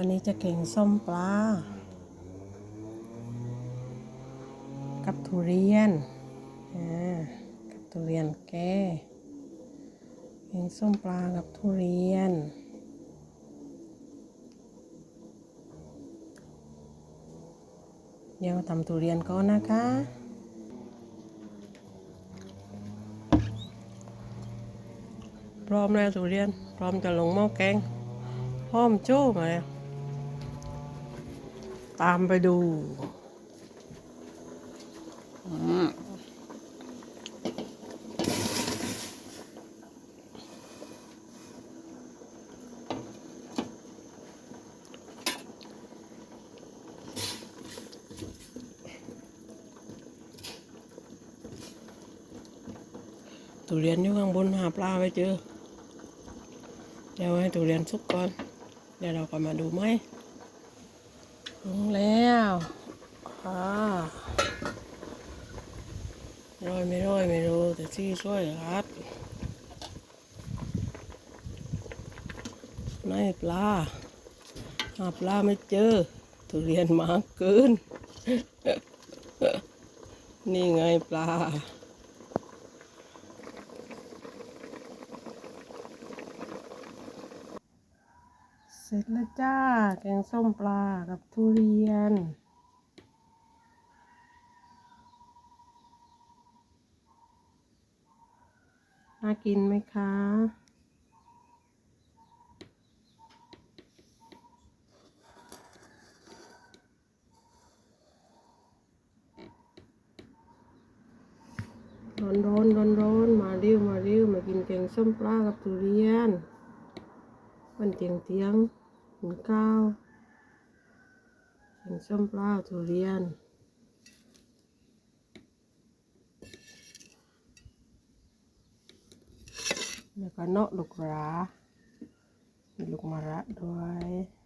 วันนี้จะเก่งส้มปลา กับทุเรียนอ่ากับทุเรียนแก่เก่งส้มปลากับทุเรียนเดี๋ยวทำทุเรียนก่อนนะคะพร้อมแล้วทุเรียน พร้อมจะลงหม้อแกง พร้อมโจ้มาแล้ว ตามไปดูอืมทุเรียนอยู่ข้างบนหาปลาไปเจอ เดี๋ยวให้ทุเรียนสุกก่อน เดี๋ยวเราก็มาดูไหม ลงแล้วอ่าร้อยไม่ร้อยไม่รู้แต่ที่ช่วยครัดไหนปลาหาปลาไม่เจอทุเรียนมาเกิน นี่ไงปลา เสร็จแล้วจ้า แกงส้มปลากับทุเรียน น่ากินไหมคะร้อนร้อนร้อนร้อนมาเร็วมาเร็วมากินแกงส้มปลากับทุเรียน วันเตียงเตียง กินข้าวกินส้มปลาทุเรียน แล้วก็เนาะลูกราลูกมะระด้วย